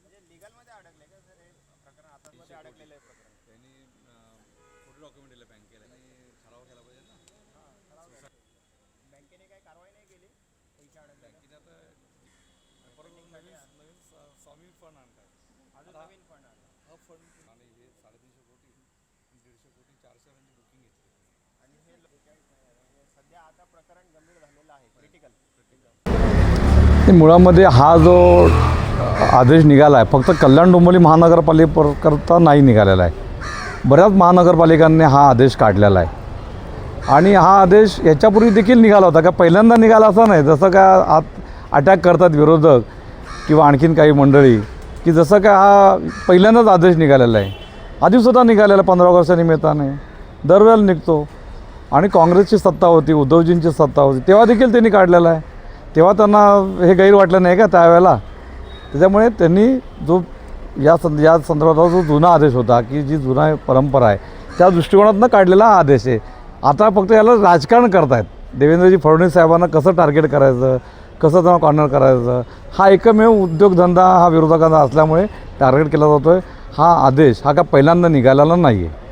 म्हणजे लिगलमध्ये अडकले का सर हे प्रकरण आता मध्ये अडकलेलं आहे प्रकरण त्यांनी फोटो डॉक्युमेंट दिले बँकेला आणि ठराव केला पाहिजे ना बँकेने काही कारवाई नाही केली पैसे अडकले बँकेने आता परत नवीन नवीन स्वामी फंड आणतात अजून नवीन फंड आला हा फंड आणि हे साडेतीनशे कोटी दीडशे कोटी चारशे रनची बुकिंग घेतली आणि हे म्हणजे सध्या आता प्रकरण गंभीर झालेलं आहे क्रिटिकल मुळामध्ये हा जो आदेश निघाला आहे फक्त कल्याण डोंबिवली महानगरपालिकेकरता नाही निघालेला आहे. बऱ्याच महानगरपालिकांनी हा आदेश काढलेला आहे. आणि हा आदेश याच्यापूर्वी देखील निघाला होता का पहिल्यांदा निघाला असा नाही जसं का आत अटॅक करतात विरोधक किंवा आणखीन काही मंडळी की जसं का हा पहिल्यांदाच आदेश निघालेला आहे. आधीसुद्धा निघालेला पंधरा ऑगस्टच्या निमित्ताने. दरवेळेला निघतो. आणि काँग्रेसची सत्ता होती उद्धवजींची सत्ता होती तेव्हा देखील त्यांनी काढलेला आहे. तेव्हा त्यांना हे गैर वाटलं नाही का त्यावेळेला. त्याच्यामुळे त्यांनी जो या सं या संदर्भातला जो जुना आदेश होता की जी जुना परंपरा आहे त्या दृष्टिकोनातनं काढलेला हा आदेश आहे. आता फक्त याला राजकारण करतायत. देवेंद्रजी फडणवीस साहेबांना कसं टार्गेट करायचं कसं त्यांना कॉर्नर करायचं हा एकमेव उद्योगधंदा हा विरोधकांचा असल्यामुळे टार्गेट केला जातो आहे हा आदेश हा का पहिल्यांदा निघालेला नाही आहे